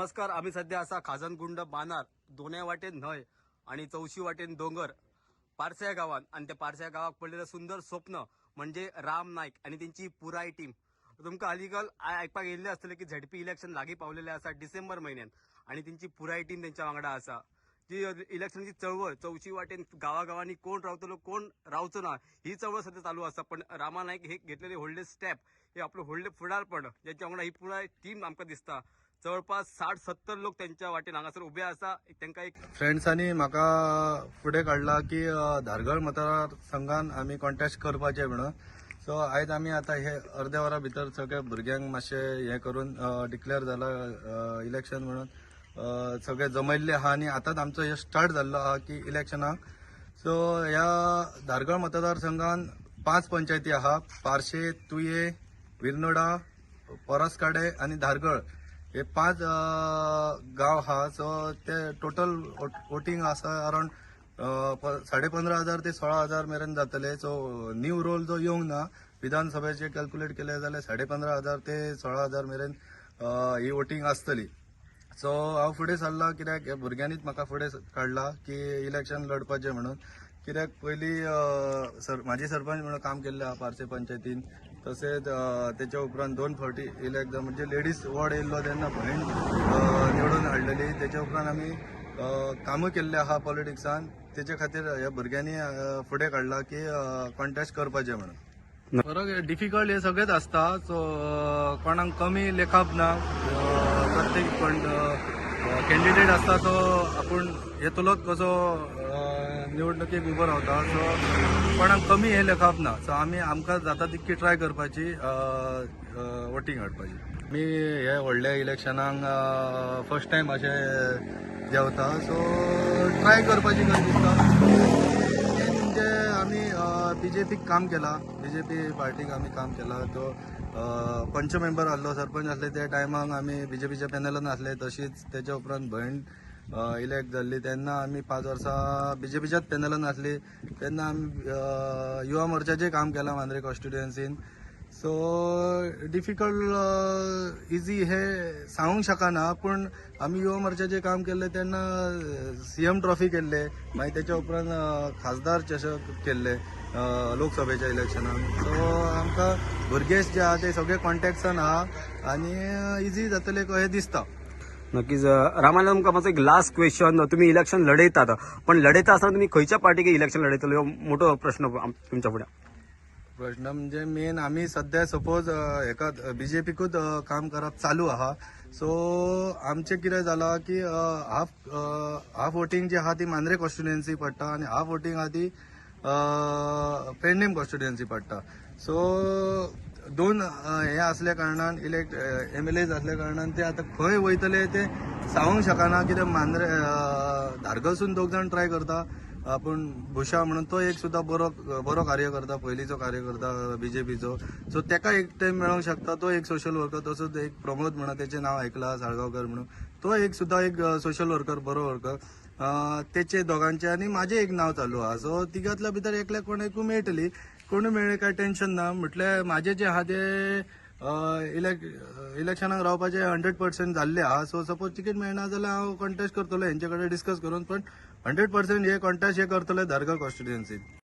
नमस्कार आम्ही सध्या असा खाजनगुंड बानार दोन्या वाटेन न्हय आणि चौशी वाटेन डोंगर पारस्या गावात. आणि त्या पारस्या गावाक पडलेलं सुंदर स्वप्न म्हणजे राम नाईक आणि त्यांची पुराय टीम तुमकां अलीगल ऐकपाक येयल्ले आसतलें की झडपी इलेक्शन लागीं पावलेले आसा डिसेंबर म्हयन्यान आणि त्यांची पुराय टीम त्यांच्या वांगडा आसा जी इलेक्शनची चळवळ चौशी वाटेन गावागावांनी कोण रावतलो कोण रावचो ना ही चळवळ सध्या चालू आसा पण रामा नाईक हे घेतलेले व्हडले स्टेप हे आपलं व्हडले फुडारपण ज्याच्या वांगडा ही पुराय टीम आमकां दिसता. जवळपास साठ सत्तर लोक त्यांच्या वाटेन हांगासर उभे आसा त्यांना एक फ्रेंड्सांनी म्हाका फुडें काडला की धारगळ मतदारसंघान आमी कॉन्टेस्ट करपाचे म्हणून. सो आयज आमी आतां हे अर्द्या वरा भितर सगळे भुरग्यांक मातशें हें करून डिक्लेअर जाला इलेक्शन म्हणून. सगळे जमयल्ले आहा आनी आतांच आमचो हे स्टार्ट जाल्लो आहा की इलेक्शनाक सो ह्या धारगळ मतदारसंघान पांच पंचायती आहा पार्शे तुये विरनोडा परसकाडे आनी धारगळ. हे पांच गाव हा सो ते टोटल वोटिंग आसा अरावंड साडे पंदरा हजार ते सोळा हजार मेरेन जातले. सो न्यू रोल जो येवंक ना विधानसभेचे कॅल्क्युलेट केले जाल्यार साडे पंदरा हजार ते सोळा हजार मेरेन ही वोटिंग आसतली सो हांव फुडें सरला कित्याक भुरग्यांनीच म्हाका फुडें काडला की इलेक्शन लडपाचें म्हणून. कित्याक पयलीं सर म्हाजी सरपंच म्हणून काम केल्लें आहा पार्से पंचायतीन. तशेंच तेच्या उपरांत दोन फावटी इलेक्ट म्हणजे लेडीज वॉर्ड येयल्लो तेन्ना भयण निवडून हाडलेली. तेच्या उपरांत आमी कामं केल्ले आहा पॉलिटिक्सान तेच्या खातीर ह्या भुरग्यांनी फुडें काडला की कॉन्टेस्ट करपाचें म्हणून. फरक डिफिकल्ट हे सगळेच आसता सो कोणाक कमी लेखप ना. प्रत्येक कॅन्डिडेट आसता तो आपूण येतलोच कसो निवडणुकीक उबो रावता सो कोणाक कमी हे लेखप ना सो आमी आमकां जाता तितकी ट्राय करपाची वोटींग हाडपाची मी हे व्हडल्या इलेक्शनाक फर्स्ट टायम अशें जेवता. सो ट्राय करपाची कशी दिसता. म्हणजे आमी बीजेपीक काम केला बीजेपी पार्टीक आमी काम केला तो पंच मेंबर आसलो सरपंच आसले त्या टायमाक आमी बीजेपीच्या पॅनलान आसले तशीच तेच्या उपरांत भयण इलेक्ट जाल्ली तेन्ना आमी पांच वर्सां बीजेपीच्याच पॅनलान आसली तेन्ना आमी युवा मोर्चाचें काम केलां मांद्रे कॉन्स्टिट्युएन्सीन सो डिफिकल्ट इजी हे सांगूंक शकना पूण आमी युवा मोर्चाचें काम केल्लें तेन्ना सीएम ट्रॉफी केल्ले मागीर तेच्या उपरांत खासदार चषक केल्ले लोकसभेच्या इलेक्शनान सो आमकां भुरगे जे आहा ते सगळे कॉन्टॅक्ट्सान आहा आनी इजी जातले हें दिसता. नक्कीच रामानंद तुमकां एक लास्ट क्वेश्चन तुम्ही इलेक्शन लढयतात पण लढयता असताना तुम्ही खंयच्या पार्टीक इलेक्शन लढयतलो हो मोठो प्रश्न तुमच्या फुड्यान प्रश्न म्हणजे मेन आमी सध्या सपोज एका बीजेपीकूच काम करप चालू आहा. सो आमचें कितें जालां की हाफ हाफ वोटींग जी आहा ती मांद्रे कॉन्स्टिट्युएन्सी पडटा आनी हाफ वोटींग आहा ती पेडणेम कॉन्स्टिट्युएन्सी पडटा सो दोन हे असल्या कारणान इलेक्ट एम एल एज असल्या कारणान ते आता खंय वयतले ते सांगूंक शकना कित्याक मांद्रे धारगळसून दोग जाण ट्राय करता. आपूण भुशा म्हणून तो एक सुद्धा बरो बरो कार्य करता पयलींचो कार्य करता बीजेपीचो. सो तेका एक टाइम मेळोंक शकता तो एक सोशल वर्कर तसोच एक प्रमोद म्हणून तेचें नाव ऐकला साळगांवकर म्हणून. तो एक सुद्धा एक सोशल वर्कर बरो वर्कर अं, तेचे दोगांचे आनी म्हाजें एक नाव चालू आहा सो तिगांतल्या भितर एकल्या कोणेकू मेळटली कोण मेळ्ळे काय टेन्शन ना. म्हटल्यार म्हाजें जें आहा तें इलेक् इलेक्शनाक रावपाचें हंड्रेड पर्सेंट जाल्ले आहा सो सपोज तिकीट मेळना जाल्यार हांव कॉन्टेस्ट करतलो हेंचे कडेन डिस्कस करून पण हंड्रेड पर्सेंट हे कॉन्टेस्ट हे करतले धारगाव कॉन्स्टिट्युएन्सीत